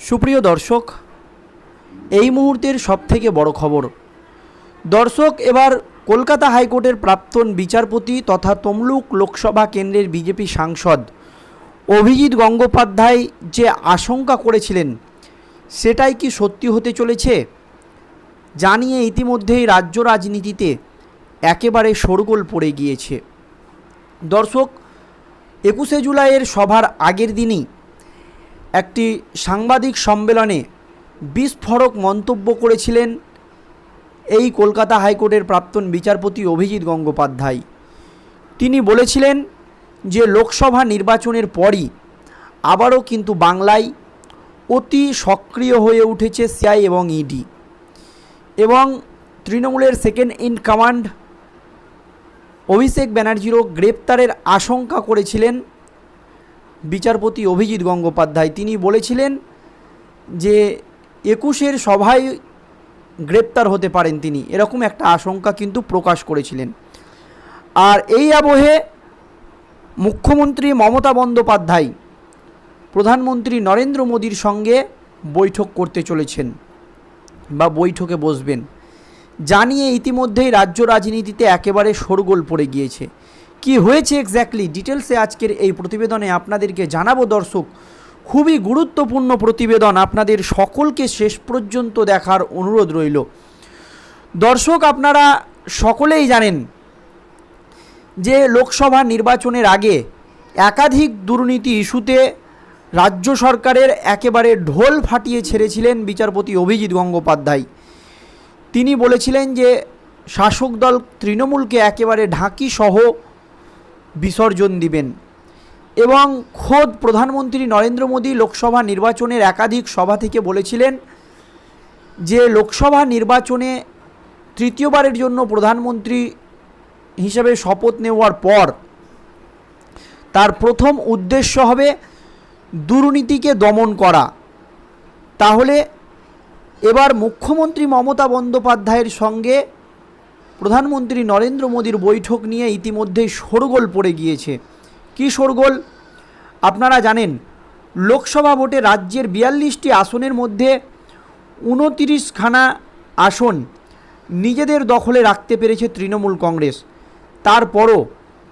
সুপ্রিয় দর্শক, এই মুহূর্তের সবথেকে বড় খবর। দর্শক, এবার কলকাতা হাইকোর্টের প্রাক্তন বিচারপতি তথা তমলুক লোকসভা কেন্দ্রের বিজেপি সাংসদ অভিজিৎ গঙ্গোপাধ্যায় যে আশঙ্কা করেছিলেন, সেটাই কি সত্যি হতে চলেছে? জানিয়ে ইতিমধ্যেই রাজ্য রাজনীতিতে একেবারে শোরগোল পড়ে গিয়েছে। দর্শক, একুশে জুলাইয়ের সভার আগের দিনই একটি সাংবাদিক সম্মেলনে বিস্ফোরক মন্তব্য করেছিলেন এই কলকাতা হাইকোর্টের প্রাক্তন বিচারপতি অভিজিৎ গঙ্গোপাধ্যায়। তিনি বলেছিলেন যে লোকসভা নির্বাচনের পরই আবারও কিন্তু বাংলায় অতি সক্রিয় হয়ে উঠেছে সিআই এবং ইডি এবং তৃণমূলের সেকেন্ড ইন কমান্ড অভিষেক ব্যানার্জিরও গ্রেপ্তারের আশঙ্কা করেছিলেন বিচারপতি অভিজিৎ গঙ্গোপাধ্যায়, তিনি বলেছিলেন যে একুশের সভায় গ্রেপ্তার হতে পারেন তিনি। এরকম একটা আশঙ্কা কিন্তু প্রকাশ করেছিলেন। আর এই আবহে মুখ্যমন্ত্রী মমতা বন্দ্যোপাধ্যায় প্রধানমন্ত্রী নরেন্দ্র মোদীর সঙ্গে বৈঠক করতে চলেছেন বা বৈঠকে বসবেন। জানিয়ে ইতিমধ্যেই রাজ্য রাজনীতিতে একেবারে শোরগোল পড়ে গিয়েছে। কি হয়েছে এক্স্যাক্টলি ডিটেলসে আজকের এই প্রতিবেদনে আপনাদেরকে জানাব দর্শক। খুবই গুরুত্বপূর্ণ প্রতিবেদন, আপনাদের সকলকে শেষ পর্যন্ত দেখার অনুরোধ রইল। দর্শক, আপনারা সকলেই জানেন যে লোকসভা নির্বাচনের আগে একাধিক দুর্নীতি ইস্যুতে রাজ্য সরকারের একেবারে ঢোল ফাটিয়ে ছেড়েছিলেন বিচারপতি অভিজিৎ গঙ্গোপাধ্যায়। তিনি বলেছিলেন যে শাসক দল তৃণমূলকে একেবারে ঢাকি সহ বিসর্জন দিবেন। এবং খোদ প্রধানমন্ত্রী নরেন্দ্র মোদী লোকসভা নির্বাচনের একাধিক সভা থেকে বলেছিলেন যে, লোকসভা নির্বাচনে তৃতীয়বারের জন্য প্রধানমন্ত্রী হিসেবে শপথ নেওয়ার পর তার প্রথম উদ্দেশ্য হবে দুর্নীতিকে দমন করা। তাহলে এবার মুখ্যমন্ত্রী মমতা বন্দ্যোপাধ্যায়ের সঙ্গে প্রধানমন্ত্রী নরেন্দ্র মোদীর বৈঠক নিয়ে ইতিমধ্যেই শোরগোল পড়ে গিয়েছে। কি শোরগোল? আপনারা জানেন, লোকসভা ভোটে রাজ্যের বিয়াল্লিশটি আসনের মধ্যে উনতিরিশখানা আসন নিজেদের দখলে রাখতে পেরেছে তৃণমূল কংগ্রেস। তারপরও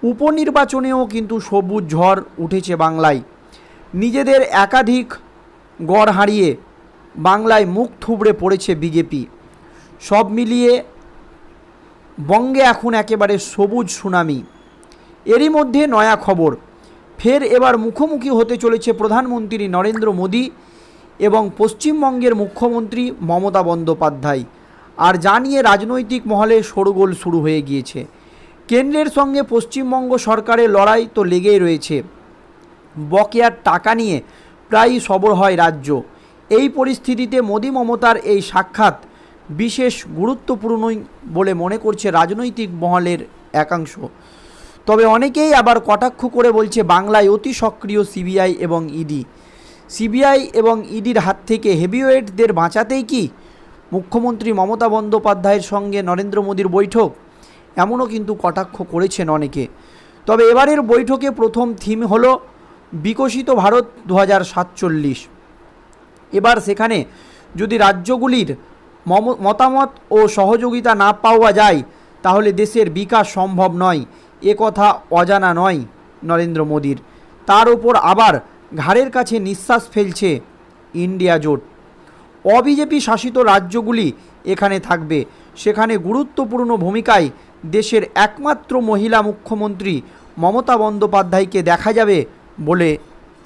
উপনির্বাচনেও কিন্তু সবুজ ঝড় উঠেছে বাংলায়। নিজেদের একাধিক গড় হারিয়ে বাংলায় মুখ থুবড়ে পড়েছে বিজেপি। সব মিলিয়ে বঙ্গে এখন একেবারে সবুজ সুনামি। এরই মধ্যে নয়া খবর, ফের এবার মুখোমুখি হতে চলেছে প্রধানমন্ত্রী নরেন্দ্র মোদী এবং পশ্চিমবঙ্গের মুখ্যমন্ত্রী মমতা বন্দ্যোপাধ্যায়। আর যা নিয়ে রাজনৈতিক মহলে শোরগোল শুরু হয়ে গিয়েছে। কেন্দ্রের সঙ্গে পশ্চিমবঙ্গ সরকারের লড়াই তো লেগেই রয়েছে। বকেয়ার টাকা নিয়ে প্রায়ই সবর হয় রাজ্য। এই পরিস্থিতিতে মোদী মমতার এই সাক্ষাৎ বিশেষ গুরুত্বপূর্ণই বলে মনে করছে রাজনৈতিক মহলের একাংশ। তবে অনেকেই আবার কটাক্ষ করে বলছে বাংলায় অতি সক্রিয় সিবিআই এবং ইডি। সিবিআই এবং ইডির হাত থেকে হেভিওয়েটদের বাঁচাতেই কি? মুখ্যমন্ত্রী মমতা বন্দ্যোপাধ্যায়ের সঙ্গে নরেন্দ্র মোদীর বৈঠক? এমনও কিন্তু কটাক্ষ করেছেন অনেকে। তবে এবারের বৈঠকে প্রথম থিম হলো বিকশিত ভারত দু এবার সেখানে যদি রাজ্যগুলির মতামত ও সহযোগিতা না পাওয়া যায়, তাহলে দেশের বিকাশ সম্ভব নয়। এ কথা অজানা নয়, নরেন্দ্র মোদীর। তার ওপর আবার ঘাড়ের কাছে নিঃশ্বাস ফেলছে ইন্ডিয়া জোট। অবিজেপি শাসিত রাজ্যগুলি এখানে থাকবে। সেখানে গুরুত্বপূর্ণ ভূমিকায় দেশের একমাত্র মহিলা মুখ্যমন্ত্রী মমতা বন্দ্যোপাধ্যায়কে দেখা যাবে বলে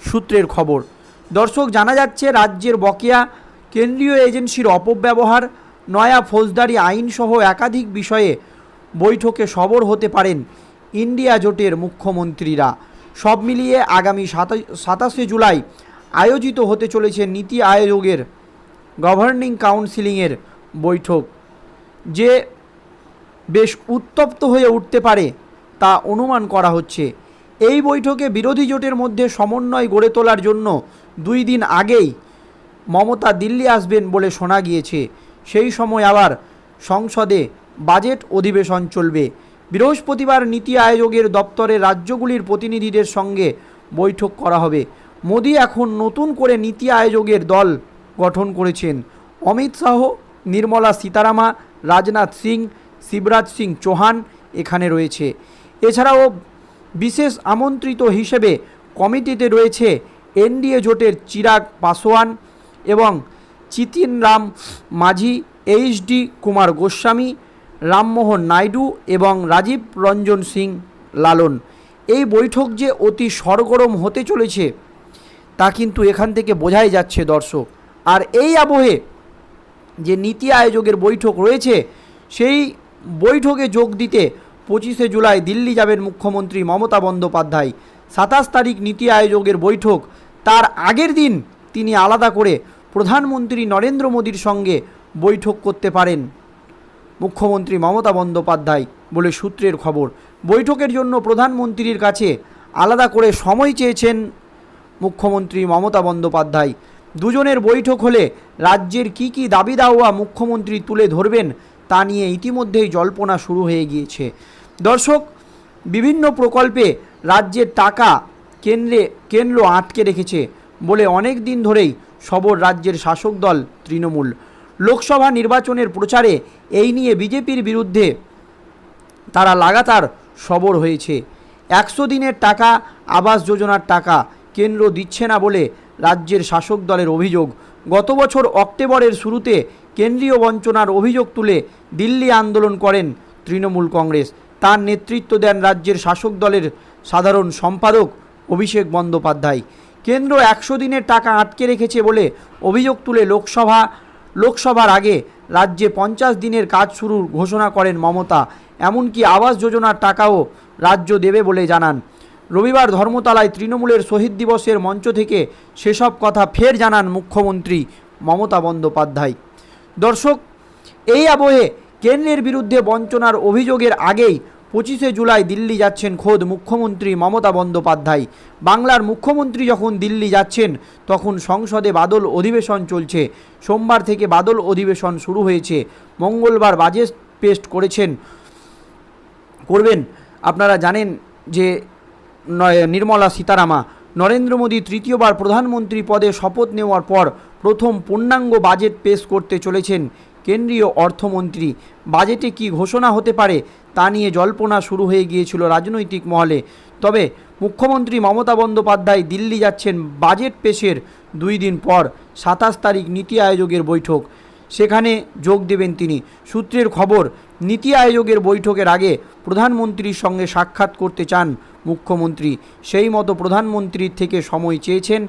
সূত্রের খবর। দর্শক, জানা যাচ্ছে, রাজ্যের বকেয়া কেন্দ্রীয় এজেন্সির অপব্যবহার, নয়া ফৌজদারি আইনসহ একাধিক বিষয়ে বৈঠকে সবর হতে পারেন ইন্ডিয়া জোটের মুখ্যমন্ত্রীরা। সব মিলিয়ে আগামী সাতাশে জুলাই আয়োজিত হতে চলেছে নীতি আয়োগের গভর্নিং কাউন্সিলিংয়ের বৈঠক। যে বেশ উত্তপ্ত হয়ে উঠতে পারে তা অনুমান করা হচ্ছে। এই বৈঠকে বিরোধী জোটের মধ্যে সমন্বয় গড়ে তোলার জন্য দুই দিন আগেই মমতা দিল্লি আসবেন বলে শোনা গিয়েছে। সেই সময় আবার সংসদে বাজেট অধিবেশন চলবে। বৃহস্পতিবার নীতি আয়োগের দপ্তরে রাজ্যগুলির প্রতিনিধিদের সঙ্গে বৈঠক করা হবে। মোদী এখন নতুন করে নীতি আয়োগের দল গঠন করেছেন। অমিত শাহ, নির্মলা সীতারামা রাজনাথ সিং, শিবরাজ সিং চৌহান এখানে রয়েছে। এছাড়াও বিশেষ আমন্ত্রিত হিসেবে কমিটিতে রয়েছে এনডিএ জোটের চিরাগ পাসোয়ান এবং চিতিন রাম মাঝি এইচডি কুমার গোস্বামী, রামমোহন নাইডু এবং রাজীব রঞ্জন সিং লালন। এই বৈঠক যে অতি সরগরম হতে চলেছে, তা কিন্তু এখান থেকে বোঝাই যাচ্ছে দর্শক। আর এই আবহে যে নীতি আয়োগের বৈঠক রয়েছে, সেই বৈঠকে যোগ দিতে পঁচিশে জুলাই দিল্লি যাবেন মুখ্যমন্ত্রী মমতা বন্দ্যোপাধ্যায়। সাতাশ তারিখ নীতি আয়োগের বৈঠক, তার আগের দিন তিনি আলাদা করে প্রধানমন্ত্রী নরেন্দ্র মোদীর সঙ্গে বৈঠক করতে পারেন। মুখ্যমন্ত্রী মমতা বন্দ্যোপাধ্যায় বলে সূত্রের খবর। বৈঠকের জন্য প্রধানমন্ত্রীর কাছে আলাদা করে সময় চেয়েছেন মুখ্যমন্ত্রী মমতা বন্দ্যোপাধ্যায়। দুজনের বৈঠক হলে রাজ্যের কি কি দাবি দাওয়া মুখ্যমন্ত্রী তুলে ধরবেন তা নিয়ে ইতিমধ্যেই জল্পনা শুরু হয়ে গিয়েছে। দর্শক, বিভিন্ন প্রকল্পে রাজ্যের টাকা কেন্দ্রে কেন্দ্র আটকে রেখেছে বলে অনেক দিন ধরেই সবর রাজ্যের শাসক দল তৃণমূল। লোকসভা নির্বাচনের প্রচারে এই নিয়ে বিজেপির বিরুদ্ধে তারা লাগাতার সবর হয়েছে। একশো দিনের টাকা, আবাস যোজনার টাকা কেন্দ্র দিচ্ছে না বলে রাজ্যের শাসক দলের অভিযোগ। গত বছর অক্টোবরের শুরুতে কেন্দ্রীয় বঞ্চনার অভিযোগ তুলে দিল্লি আন্দোলন করেন তৃণমূল কংগ্রেস। তার নেতৃত্ব দেন রাজ্যের শাসক দলের সাধারণ সম্পাদক অভিষেক বন্দ্যোপাধ্যায়। কেন্দ্র একশো দিনের টাকা আটকে রেখেছে বলে অভিযোগ তুলে লোকসভা, লোকসভার আগে রাজ্যে পঞ্চাশ দিনের কাজ শুরুর ঘোষণা করেন মমতা। এমনকি আবাস যোজনার টাকাও রাজ্য দেবে বলে জানান। রবিবার ধর্মতলায় তৃণমূলের শহীদ দিবসের মঞ্চ থেকে সেসব কথা ফের জানান মুখ্যমন্ত্রী মমতা বন্দ্যোপাধ্যায়। দর্শক, এই আবহে কেন্দ্রের বিরুদ্ধে বঞ্চনার অভিযোগের আগেই পঁচিশে জুলাই দিল্লি যাচ্ছেন খোদ মুখ্যমন্ত্রী মমতা বন্দ্যোপাধ্যায়। বাংলার মুখ্যমন্ত্রী যখন দিল্লি যাচ্ছেন, তখন সংসদে বাদল অধিবেশন চলছে। সোমবার থেকে বাদল অধিবেশন শুরু হয়েছে। মঙ্গলবার বাজেট পেস্ট করেছেন, করবেন। আপনারা জানেন যে নির্মলা সীতারামা, নরেন্দ্র মোদী তৃতীয়বার প্রধানমন্ত্রী পদে শপথ নেওয়ার পর প্রথম পূর্ণাঙ্গ বাজেট পেশ করতে চলেছেন। কেন্দ্রীয় অর্থমন্ত্রী, বাজেটে কি ঘোষণা হতে পারে তা নিয়ে জল্পনা শুরু হয়ে গিয়েছিল রাজনৈতিক মহলে। তবে মুখ্যমন্ত্রী মমতা বন্দ্যোপাধ্যায় দিল্লি যাচ্ছেন বাজেট পেশের দুই দিন পর, সাতাশ তারিখ নীতি আয়োগের বৈঠক। সেখানে যোগ দেবেন তিনি। সূত্রের খবর, নীতি আয়োগের বৈঠকের আগে প্রধানমন্ত্রীর সঙ্গে সাক্ষাৎ করতে চান মুখ্যমন্ত্রী। সেই মতো প্রধানমন্ত্রীর থেকে সময় চেয়েছেন।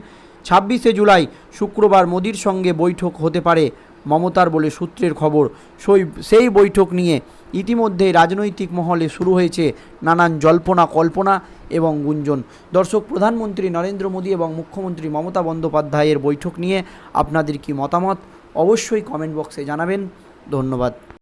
ছাব্বিশে জুলাই শুক্রবার মোদির সঙ্গে বৈঠক হতে পারে মমতার বলে সূত্রের খবর। সেই সেই বৈঠক নিয়ে ইতিমধ্যে রাজনৈতিক মহলে শুরু হয়েছে নানান জল্পনা কল্পনা এবং গুঞ্জন। দর্শক, প্রধানমন্ত্রী নরেন্দ্র মোদী এবং মুখ্যমন্ত্রী মমতা বন্দ্যোপাধ্যায়ের বৈঠক নিয়ে আপনাদের কি মতামত? অবশ্যই কমেন্ট বক্সে জানাবেন। ধন্যবাদ।